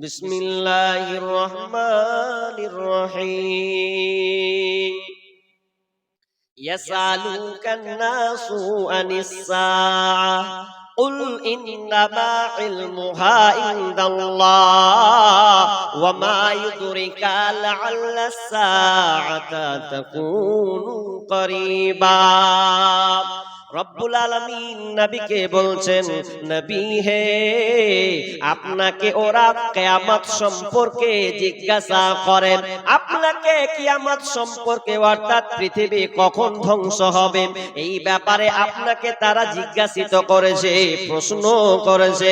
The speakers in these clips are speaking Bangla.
بسم الله الرحمن الرحيم. يسألوك الناس عن الساعة. قل إنما علمها عند الله وما يدرك لعل الساعة تكون قريبا. রব্বুল আলামিন নবীকে বলছেন, নবী হে, আপনাকে ওরা কিয়ামত সম্পর্কে জিজ্ঞাসা করেন। আপনাকে কিয়ামত সম্পর্কে অর্থাৎ পৃথিবী কখন ধ্বংস হবে? এই ব্যাপারে আপনাকে তারা জিজ্ঞাসিত করেছে, প্রশ্ন করেছে।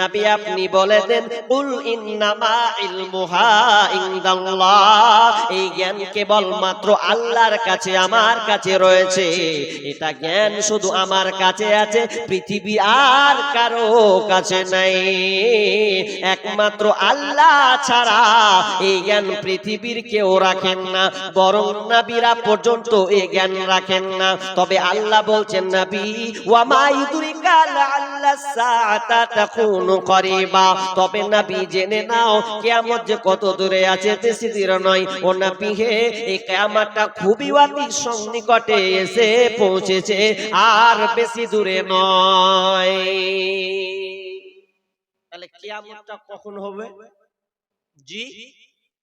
নবী আপনি বলে দেন কুল ইন্নামা ইলমুহা ইনদাল্লাহ। এই জ্ঞান কেবলমাত্র আল্লাহর কাছে, আমার কাছে রয়েছে। এটা জ্ঞান শুধু আমার কাছে আছে, পৃথিবী আর কারও কাছে নাই। একমাত্র আল্লাহ ছাড়া এই জ্ঞান পৃথিবীর কেউ রাখেন না, বরং নবীরা পর্যন্ত এই জ্ঞান রাখেন না। তবে আল্লাহ বলছেন, নবী ওয়ামা ইউদরিকা লাআল্লা সাআতা তাকুনু করিবা। তবে নবী, জেনে নাও, কিয়ামত যে কত দূরে আছে বেশি নয়। ও নবী, হে, এই কিয়ামতটা খুবই অতি সন্নিকটে এসে পৌঁছেছে। আর বেশি দূরে নয়। তাহলে কিয়ামতটা কখন হবে? জি,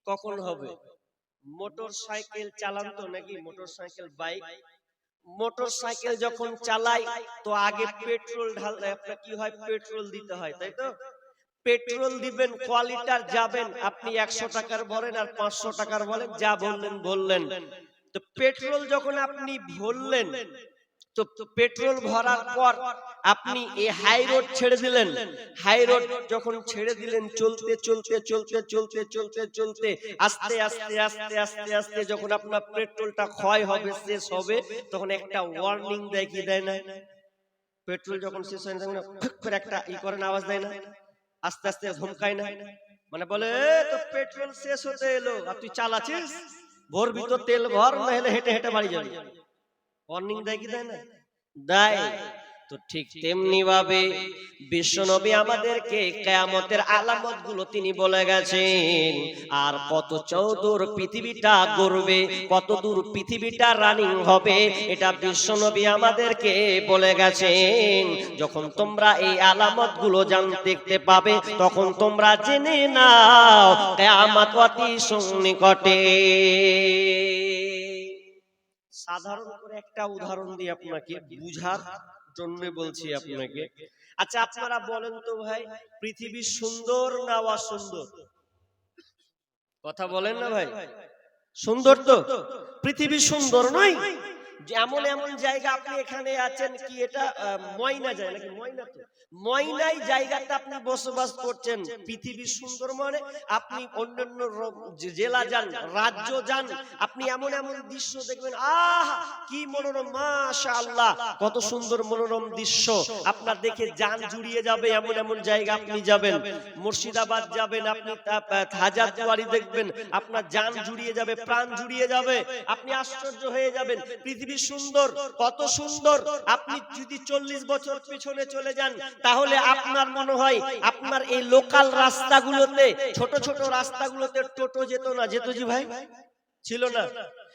কখন হবে? মোটর সাইকেল চালান তো নাকি? Motor cycle, bike? Motor cycle যখন চালাই, তো আগে পেট্রোল ঢাললে আপনার কি হয়? পেট্রোল দিতে হয়, তাই তো? পেট্রোল দিবেন, কোয়ালিটার যাবেন, আপনি একশো টাকার বলেন আর পাঁচশো টাকার বলেন, যা বললেন বললেন। তো পেট্রোল যখন আপনি ভরলেন তো তো পেট্রোল ভরার পর আপনি এই হাই রোড ছেড়ে দিলেন হাই রোড যখন ছেড়ে দিলেন চলতে চলতে চলতে চলতে চলতে চলতে আস্তে আস্তে আস্তে আস্তে আস্তে যখন আপনার পেট্রোলটা ক্ষয় হবে শেষ হবে তখন একটা ওয়ার্নিং দেয় কি দেয় না পেট্রোল যখন শেষ হয় না তখন করে একটা ই করেন আওয়াজ দেয় না আস্তে আস্তে ধমকায় না মানে বলে তো পেট্রোল শেষ হতে এলো আর তুই চালাচ্ছিস ভোর তো তেল ভর নাহলে হেঁটে হেঁটে বাড়ি যাবি ওয়ার্নিং দেয় কি দেয় না? দেয় তো ঠিক তেমনি ভাবে বিশ্বনবী আমাদেরকে কেয়ামতের আলামতগুলো তিনি বলে গেছেন। আর কত চৌদুর পৃথিবীটা গড়বে কত দূর পৃথিবীটা রানিং হবে এটা বিশ্বনবী আমাদেরকে বলে গেছেন। যখন তোমরা এই আলামতগুলো জান দেখতে পাবে তখন তোমরা জেনে নাও কেয়ামত অতি সন্নিকটে। সাধারণ করে একটা উদাহরণ দিয়ে আপনাকে বুঝার জন্য বলছি আপনাকে। আচ্ছা আপনারা বলেন তো ভাই, পৃথিবী সুন্দর না অসুন্দর? কথা বলেন না ভাই। সুন্দর তো? পৃথিবী সুন্দর নয়? এমন এমন জায়গা আপনি এখানে আছেন কি এটা ময়না যায় নাকি? ময়না তো। ময়নাই জায়গাতে আপনি বসবাস করছেন, পৃথিবী সুন্দর মানে আপনি অন্যান্য জেলা যান, রাজ্য যান, আপনি এমন এমন দৃশ্য দেখবেন, আহ, কি মনোরম, মাশাআল্লাহ, কত সুন্দর মনোরম দৃশ্য। আপনার দেখে জান জুড়িয়ে যাবে এমন এমন জায়গা আপনি যাবেন। মুর্শিদাবাদ যাবেন আপনি, তা- হাজারদুয়ারি দেখবেন, আপনার জান জুড়িয়ে যাবে, প্রাণ জুড়িয়ে যাবে, আপনি আশ্চর্য হয়ে যাবেন। পৃথিবী সুন্দর, কত সুন্দর। আপনি যদি চল্লিশ বছর পিছনে চলে যান, তাহলে আপনার মনে হয় আপনার এই লোকাল রাস্তাগুলোতে, ছোট ছোট রাস্তাগুলোতে টোটো যেত না, যেত জি ভাই? ছিল না।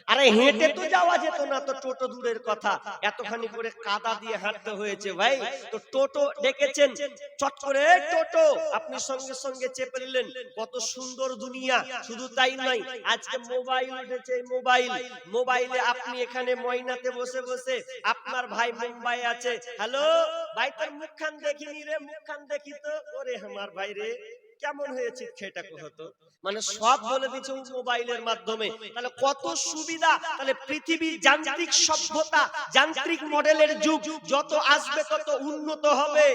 আরে হেঁটে তো যাওয়া যেত না তো টোটো দূরের কথা। এতখানি করে কাদা দিয়ে হাঁটতে হয়েছে ভাই। তো টোটো ডেকেছেন চট করে টোটো। আপনি সঙ্গে সঙ্গে চেপে নিলেন। কত সুন্দর দুনিয়া। শুধু তাই নয় আজকে মোবাইল উঠেছে মোবাইল। মোবাইলে। আপনি এখানে ময়নাতে বসে বসে আপনার ভাই মুম্বাই আছে। হ্যালো? ভাই তোর মুখখান দেখিনি রে মুখখান দেখি তো। ওরে আমার ভাই রে। কেমন হয়েছে সেটা হতো মানে সব বলে দিচ্ছে মোবাইলের মাধ্যমে। তাহলে কত সুবিধা? তাহলে পৃথিবীর যান্ত্রিক সভ্যতা যান্ত্রিক মডেলের যুগ যত আসবে তত উন্নত হবে।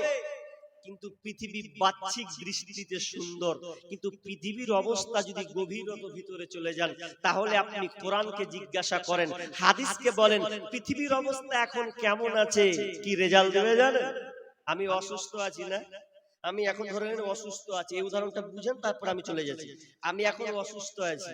কিন্তু পৃথিবী বাহ্যিক দৃষ্টিতে সুন্দর। কিন্তু পৃথিবীর অবস্থা যদি গভীরত ভিতরে চলে যান তাহলে আপনি কোরআনকে জিজ্ঞাসা করেন হাদিসকে বলেন পৃথিবীর অবস্থা এখন কেমন আছে? কি রেজাল্ট দেবে জানেন আমি অসুস্থ আছি না আমি এখন ধরে নিন অসুস্থ আছি এই উদাহরণটা বুঝেন তারপর আমি চলে যাচ্ছি। আমি এখন অসুস্থ আছি।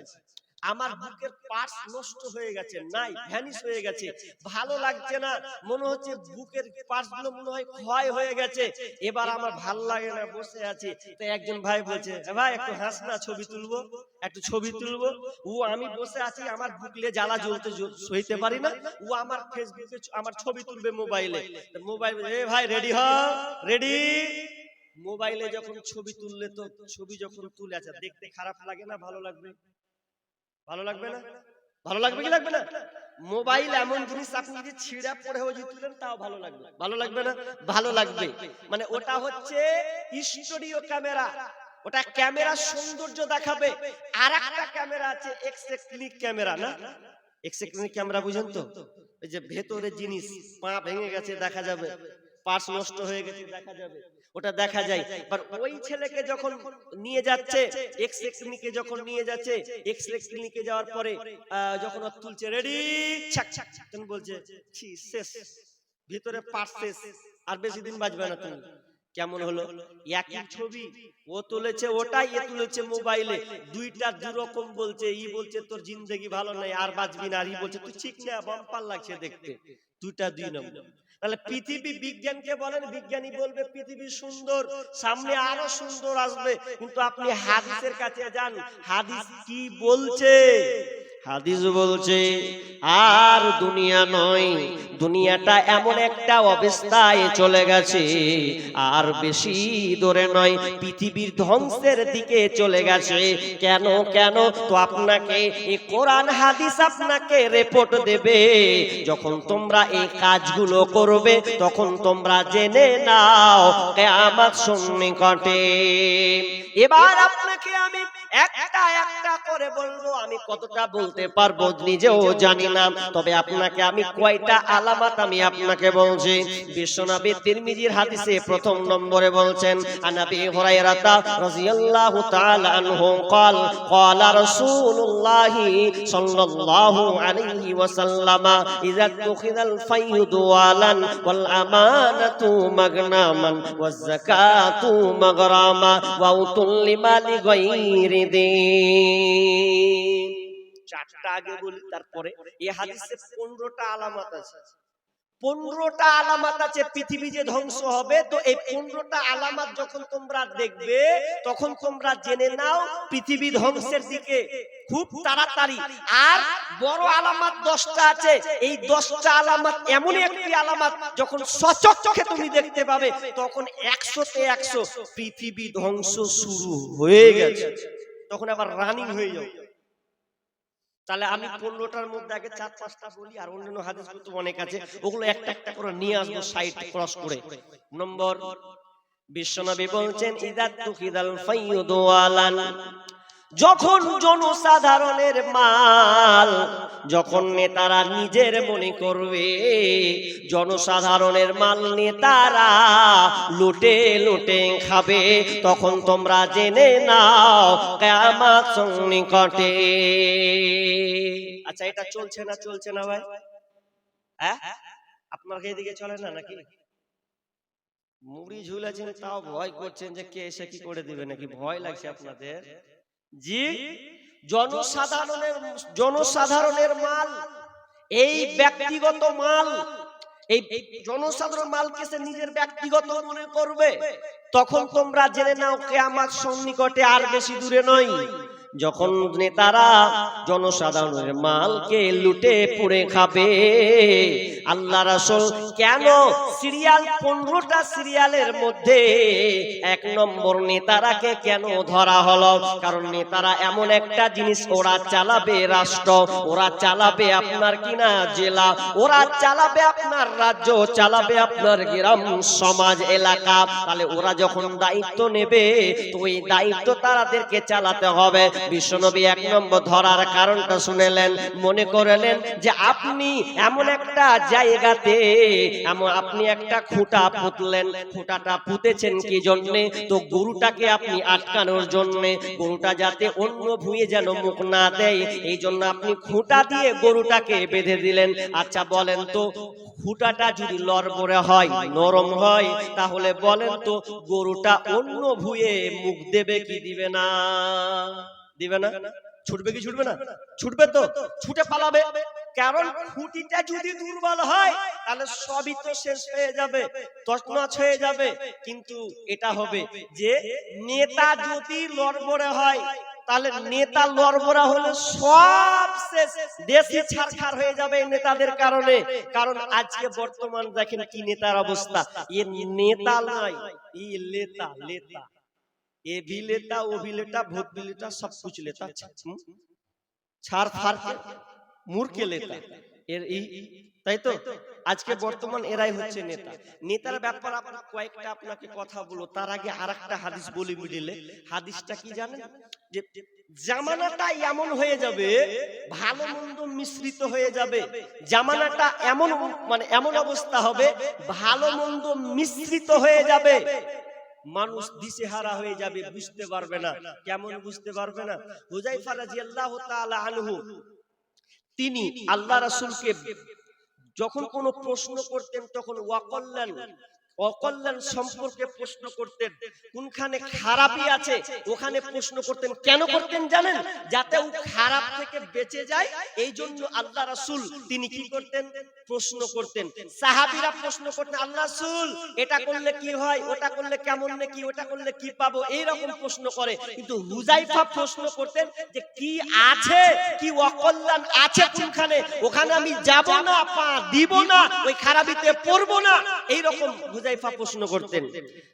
আমার বুকের পার্টস নষ্ট হয়ে গেছে নাই ভ্যানিশ হয়ে গেছে। ভালো লাগছে না মনে হচ্ছে বুকের পার্টসগুলো মনে হয় ক্ষয় হয়ে গেছে। এবার আমার ভালো লাগে না বসে আছি। তো একজন ভাই বলছে ভাই একটু হাস না ছবি তুলবো একটু ছবি তুলবো। ও আমি বসে আছি আমার বুকলে জ্বালা জ্বলতে জ্বল- সইতে পারি না। ও আমার ফেসবুকে আমার ছবি তুলবে মোবাইলে মোবাইল এ ভাই রেডি হ রেডি মোবাইলে যখন ছবি তুললে তো ছবি যখন তুলে আছে দেখতে খারাপ লাগে না ভালো লাগবে? ভালো লাগবে না? ভালো লাগবে কি লাগবে না? মোবাইল এমন জিনিস আপনি যদি ছিঁড়া পড়ে যদি তুলেন তাও ভালো লাগবে। ভালো লাগবে না? ভালো লাগবে। মানে ওটা হচ্ছে স্টুডিও ক্যামেরা ওটা ক্যামেরা সৌন্দর্য দেখাবে। আর একটা ক্যামেরা আছে এক্সরে ক্লিক ক্যামেরা না? এক্সরে ক্লিক ক্যামেরা বুঝেন তো? এই যে ভেতরে জিনিস পা ভেঙে গেছে দেখা যাবে। পার্স নষ্ট হয়ে গেছে দেখা যাবে। ওটা দেখা যায়। এবার ওই ছেলেকে যখন নিয়ে যাচ্ছে এক্স রে ক্লিনিকে যখন নিয়ে যাচ্ছে এক্স রে ক্লিনিকে যাওয়ার পরে যখন ওর তুলছে রেডি ছাক ছাক ছাক তখন বলছে ছি শেষ ভিতরে পার্স শেষ আর বেশি দিন বাঁচবে না তুমি। কেমন হলো? একই ছবি। ও তুলেছে ওটাই এ তুলেছে মোবাইলে দুইটা দুরকম বলছে ই বলছে তোর জিন্দগি ভালো নাই আর বাঁচবি না। আর ই বলছে তুই ঠিক না বাম্পার লাগছে দেখতে। দুইটা দুই নম্বর তাহলে পৃথিবী বিজ্ঞানকে বলেন বিজ্ঞানী বলবে পৃথিবী সুন্দর সামনে আরও সুন্দর আসবে। কিন্তু আপনি হাদিসের কাছে যান। হাদিস কি বলছে? হাদিস বলছে, আর দুনিয়া নয়, দুনিয়াটা এমন একটা অবস্থায় চলে গেছে। আর বেশি দূরে নয়, পৃথিবীর ধ্বংসের দিকে চলে গেছে। কেন কেন? তো আপনাকে এই কোরআন, হাদিস আপনাকে রিপোর্ট দেবে। যখন তোমরা এই কাজগুলো করবে, তখন তোমরা জেনে নাও, কেয়ামত সন্নিকটে। এবার আপনাকে আমি একটা একটা করে বলবো আমি কতটা বলতে পারবো নিজেও জানি না তবে আপনাকে আমি কয়টা আলামত আমি আপনাকে বলছি বিশ্বনবী তিরমিজির হাদিসে প্রথম নম্বরে বলছেন আনাবি হুরায়রাতা রাদিয়াল্লাহু তাআলা আনহু قال قال رسول الله صلى الله عليه وسلم اذا اتخذ الفي دوالا والامانه مغنما والزكاه مغراما واوتوا لمال غير চারটা আগে বলি, তারপরে। এই হাদিসে পনেরোটা আলামত আছে। পনেরোটা আছে, পৃথিবী যে ধ্বংস হবে, তো এই পনেরোটা যখন তোমরা দেখবে, তখন তোমরা জেনে নাও, পৃথিবী ধ্বংসের দিকে খুব তাড়াতাড়ি। আর বড় আলামত দশটা আছে। এই দশটা আলামত এমন একটি আলামত, যখন সচক্ষে তুমি দেখতে পাবে, তখন একশোতে একশো পৃথিবী ধ্বংস শুরু হয়ে গেছে। তখন আবার রানিং হয়ে যাও। তাহলে আমি পনেরোটার মধ্যে আগে চার, পাঁচটা বলি, আর অন্যান্য হাদিস তো অনেক আছে। ওগুলো একটা একটা করে নিয়ে আসব সাইড ক্রস করে। নম্বর বিশ্বনবী বলছেন ইদাত তুকিদাল ফাইয়ুদওয়ালান যখন জনসাধারণের মাল, যখন নেতারা নিজের মনে করবে, জনসাধারণের মাল নেতারা লুটে লুটে খাবে, তখন তোমরা জেনে নাও, কেয়ামত সন্নিকটে। আচ্ছা এটা চলছে না চলছে না ভাই? হ্যাঁ? আপনার এদিকে চলে না নাকি? মুড়ি ঝুলেছেন, তাও ভয় করছেন যে কে এসে কি করে দিবে নাকি? ভয় লাগছে আপনাদের। জি জনসাধারণের জনসাধারণের মাল এই ব্যক্তিগত মাল এই জনসাধারণ মালকে সে নিজের ব্যক্তিগত মনে করবে। তখন তোমরা জেনে নাও কেয়ামত সন্নিকটে আর বেশি দূরে নয়। যখন নেতারা জনসাধারণের মালকে লুটে পুড়ে খাবে। আল্লাহ রাসূল কেন সিরিয়াল পনেরোটা সিরিয়ালের মধ্যে এক নম্বর নেতারাকে কেন ধরা হলো? কারণ নেতারা এমন একটা জিনিস ওরা চালাবে রাষ্ট্র ওরা চালাবে আপনার কিনা জেলা ওরা চালাবে আপনার রাজ্য চালাবে আপনার গ্রাম সমাজ এলাকা। তাহলে ওরা যখন দায়িত্ব নেবে তো ওই দায়িত্ব তারাদেরকে চালাতে হবে। বিশ্বনবী এক নম্বর ধরার কারণটা শুনেলেন, মনে করলেন যে আপনি এমন একটা জায়গাতে, এমন আপনি একটা খুঁটা পুতলেন, খুঁটাটা পুঁতেছেন কি জন্যে? তো গরুটাকে আপনি আটকানোর জন্যে, গরুটা যাতে অন্য ভুঁয়ে যেন মুখ না দেয়, এই জন্য আপনি খুঁটা দিয়ে গরুটাকে বেঁধে দিলেন। আচ্ছা বলেন তো, খুঁটাটা যদি লড়বড়ে হয়, নরম হয়, তাহলে বলেন তো, গরুটা অন্য ভুঁয়ে মুখ দেবে কি দিবে না? দিবে না? ছুটবে কি ছুটবে না? ছুটবে তো। ছুটে পালাবে। কারণ খুঁটিটা যদি দুর্বল হয় তাহলে সবই তো শেষ হয়ে যাবে। তছনছ হয়ে যাবে। কিন্তু এটা হবে যে নেতা যদি লড়বড়ে হয় তাহলে নেতা লড়বড়া হলে সব শেষ। দেশই ছাড়খাড় হয়ে যাবে এই নেতাদের কারণে। কারণ। আজকে বর্তমান দেখেন কি নেতার অবস্থা। এ নেতা নয়। ই লেতা লেতা। ভি লেতা ও ভি লেতা ভোট ভি লেতা সব কুছ লেতা হুম? ছাড় ফাড় কে মূর্খে লেতা এর এই তাই তো? আজকে বর্তমান এরাই হচ্ছে নেতা। নেতার ব্যাপার আপনার কয়েকটা আপনাকে কথা বলো তার আগে আরেকটা হাদিস বলি মিডিলে হাদিসটা কি জানেন? যে জামানাটা এমন হয়ে যাবে ভালো মন্দ মিশ্রিত হয়ে যাবে। জামানাটা এমন মানে এমন অবস্থা হবে ভালো মন্দ মিশ্রিত হয়ে যাবে। মানুষ দিশেহারা হয়ে যাবে, বুঝতে পারবে না। কেমন বুঝতে পারবে না? হুজাইফা রাদিয়াল্লাহু তাআলা আনহু, তিনি আল্লাহ রাসূলকে যখন কোনো প্রশ্ন করতেন, তখন ওয়াকল্যাণ অকল্যাণ সম্পর্কে প্রশ্ন করতেন। কোনখানে খারাপই আছে, ওখানে প্রশ্ন করতেন, কেন করতেন জানেন? যাতে ও খারাপ থেকে বেঁচে যায় এই জন্য আল্লাহ রাসূল তিনি কি করতেন? প্রশ্ন করতেন। সাহাবীরা প্রশ্ন করতেন, আল্লাহ রাসূল, এটা করলে কি হয়? ওটা করলে কেমন নাকি? ওটা করলে কি পাবো? এই রকম প্রশ্ন করে। কিন্তু হুজাইফা প্রশ্ন করতেন যে, কি আছে? কি অকল্যাণ আছে কোনখানে? ওখানে আমি যাব না, পা দিব না, ওই খারাপিতে পড়ব না। এই রকম হুজাইফা প্রশ্ন করতেন।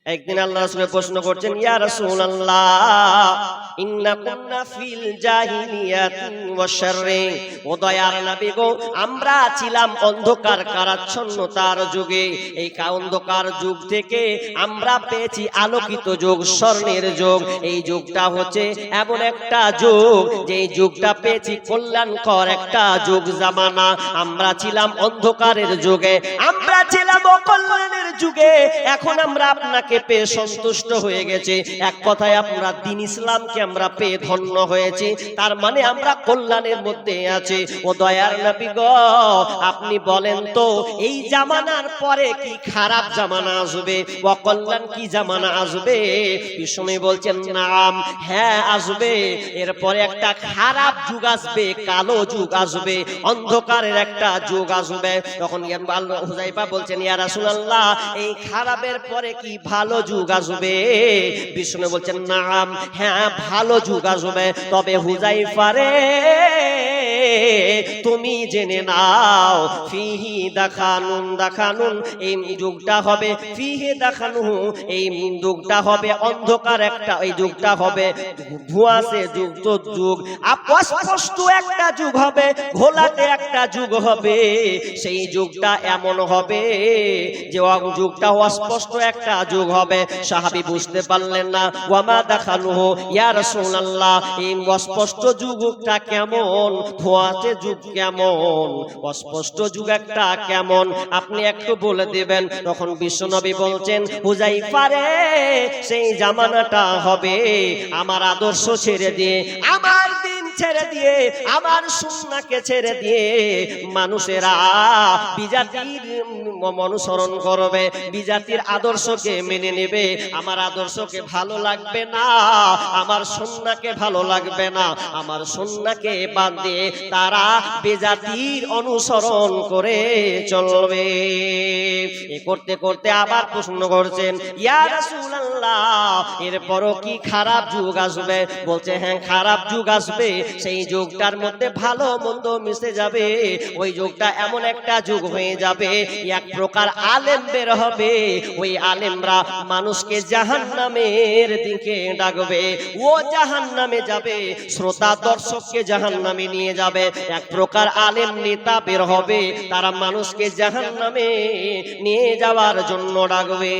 একদিন আল্লাহ রাসূল প্রশ্ন করছেন ইয়া রাসূলুল্লাহ ইন্না কুন্না ফিল জাহিলিয়াতি ওয়া শাররি ও দয়ার নবী গো আমরা ছিলাম অন্ধকার কারাচ্ছন্নতার যুগে। এই কা- অন্ধকার যুগ থেকে আমরা পেয়েছি আলোকিত যুগ স্বর্ণের যুগ। এই যুগটা হচ্ছে এমন একটা যুগ যে যুগটা পেয়েছি কল্যাণকর একটা যুগ জামানা। আমরা ছিলাম অন্ধকারের যুগে আমরা ছিলাম অকল্যাণের যুগে। এখন আমরা আপনাকে পেয়ে সন্তুষ্ট হয়ে গেছি। এক কথায় আমরা দিন ইসলামকে আমরা পেয়ে ধন্য হয়েছি। তার মানে আমরা কল্যাণের মধ্যে আছি। ও দয়ার নবী গো, আপনি বলেন তো, এই জামানার পরে কি খারাপ জামানা আসবে? অকল্যাণ কি জামানা আসবে? বিষ্ণু বলছেন, নাম হ্যাঁ আসবে। এরপরে একটা খারাপ যুগ আসবে, কালো যুগ আসবে, অন্ধকারের একটা যুগ আসবে। তখন হুজাইফা বলছেন, ইয়া রাসূলুল্লাহ, এই খারাপের পরে কি ভালো যুগ আসবে? বিষ্ণু বলছেন, নাম হ্যাঁ ভালো যুগ আসবে। তবে হুজাই রে তুমি জেনে নাও, ফিহি দেখানুন দেখানুন, এই যুগটা হবে, ফিহি দেখানু, এই যুগটা হবে, অন্ধকার একটা এই যুগটা হবে ধোঁয়াশে যুক্ত যুগ অস্পষ্ট একটা যুগ হবে, ঘোলাটে একটা যুগ হবে, সেই যুগটা এমন হবে যে যুগটা অস্পষ্ট একটা যুগ হবে, সাহাবি বুঝতে পারলেন না, ওয়ামা দেখানো ইয়া রাসূলুল্লাহ, এই অস্পষ্ট যুগটা কেমন ধোঁয়াতে যুগ কেমন? অস্পষ্ট যুগ একটা কেমন? আপনি একটু বলে দেবেন। তখন বিশ্বনবী বলছেন হুজাই পারে সেই জামানাটা হবে আমার আদর্শ ছেড়ে দিয়ে। আমার ছেড়ে দিয়ে, আমার সুন্নাকে ছেড়ে দিয়ে মানুষেরা বিজাতির অনুসরণ করবে, বিজাতির আদর্শকে মেনে নেবে। আমার আদর্শকে ভালো লাগবে না, আমার সন্নাকে ভালো লাগবে না। আমার সন্নাকে বাদ দিয়ে তারা বেজাতির অনুসরণ করে চলবে। এ করতে করতে আবার প্রশ্ন করছেন, ইয়া রাসূলুল্লাহ, এরপরও কি খারাপ যুগ আসবে? বলছে হ্যাঁ খারাপ যুগ আসবে। সেই যুগটার মধ্যে ভালো মন্দ মিশে যাবে। ওই যুগটা এমন একটা যুগ হয়ে যাবে, এক প্রকার আলেম বের হবে। ওই আলেমরা মানুষকে জাহান নামের দিকে ডাকবে, ও জাহান নামে যাবে, শ্রোতা দর্শককে জাহান নামে নিয়ে যাবে। এক প্রকার আলেম নেতা বের হবে, তারা মানুষকে জাহান নামে নিয়ে যাওয়ার জন্য ডাকবে।